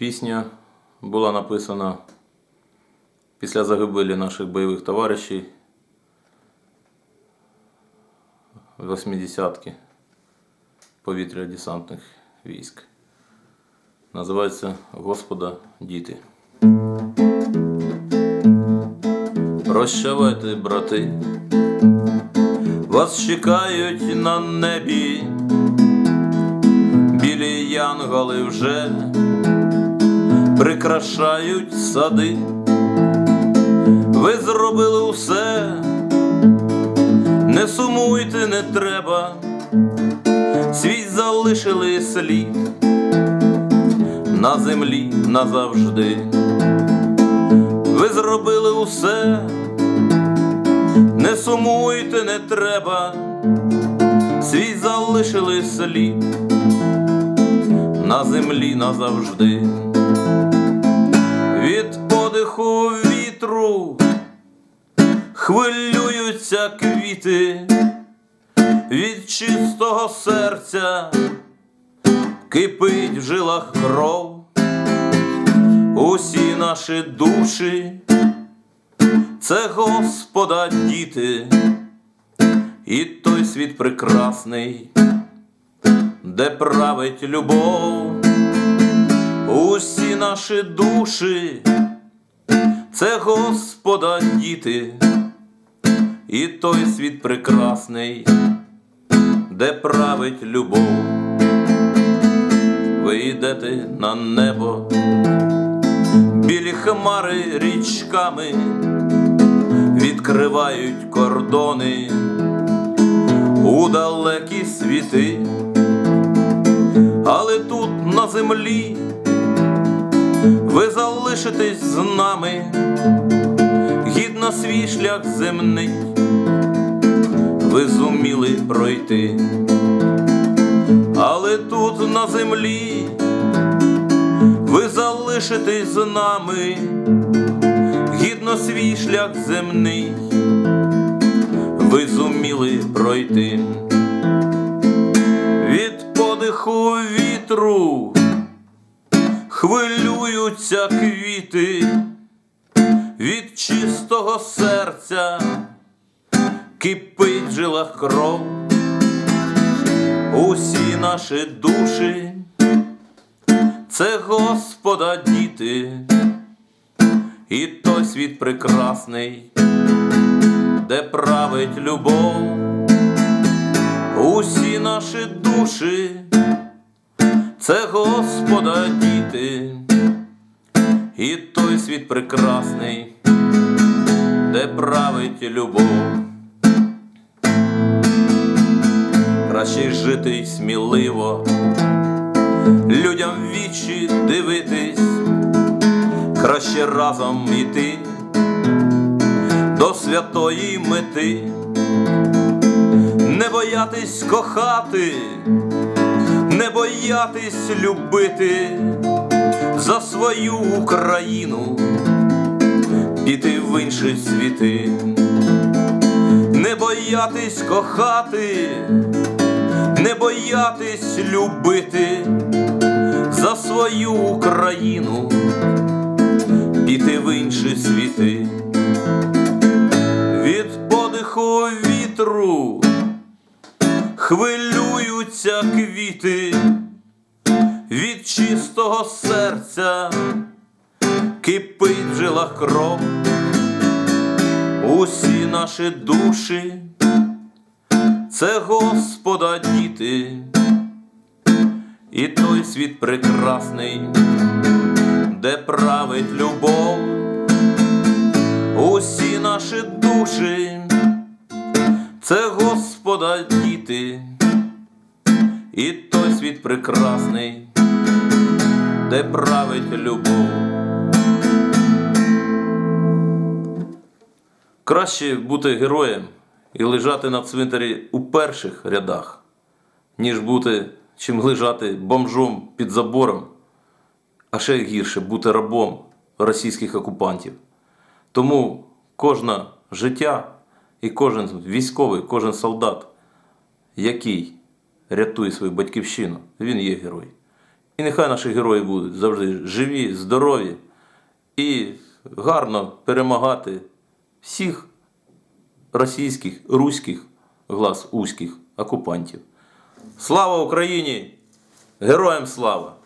Пісня була написана після загибелі наших бойових товаришів 80-ки повітря-десантних військ. Називається Господа діти. Прощавайте, брати, вас чекають на небі, білі янголи вже прикрашають сади. Ви зробили усе, не сумуйте, не треба, свій залишили слід на землі назавжди. Ви зробили усе, не сумуйте, не треба, свій залишили слід на землі назавжди. Подиху вітру. Хвилюються квіти, від чистого серця. Кипить в жилах кров, усі наші душі, це Господа діти, і той світ прекрасний, де править любов, усі наші душі, це Господа діти, і той світ прекрасний, де править любов. Ви йдете на небо, білі хмари річками відкривають кордони. У далекі світи, але тут на землі ви залишитесь з нами, гідно свій шлях земний, ви зуміли пройти. Але тут на землі ви залишитесь з нами, гідно свій шлях земний, ви зуміли пройти. Від подиху вітру, хвилюються квіти від чистого серця, кипить в жилах кров. Усі наші душі, це Господа діти, і той світ прекрасний, де править любов, усі наші душі, це Господа діти, і той світ прекрасний, де править любов. краще жити й сміливо, людям вічі дивитись, краще разом іти до святої мети, не боятись кохати, боятись любити за свою Україну, піти в інші світи. Не боятись кохати, не боятись любити за свою Україну, піти в інші світи, від подиху вітру хвилюються квіти, від чистого серця кипить в жилах кров, усі наші душі це Господа діти, і той світ прекрасний, де править любов, усі наші душі, це Господа діти, і той світ прекрасний, де править любов. Краще бути героєм і лежати на цвинтарі у перших рядах, ніж бути чим лежати бомжом під забором, а ще гірше бути рабом російських окупантів. Тому кожне життя і кожен військовий, кожен солдат, який рятує свою батьківщину, він є герой. І нехай наші герої будуть завжди живі, здорові і гарно перемагати всіх російських, руських, глаз узьких окупантів. Слава Україні! Героям слава!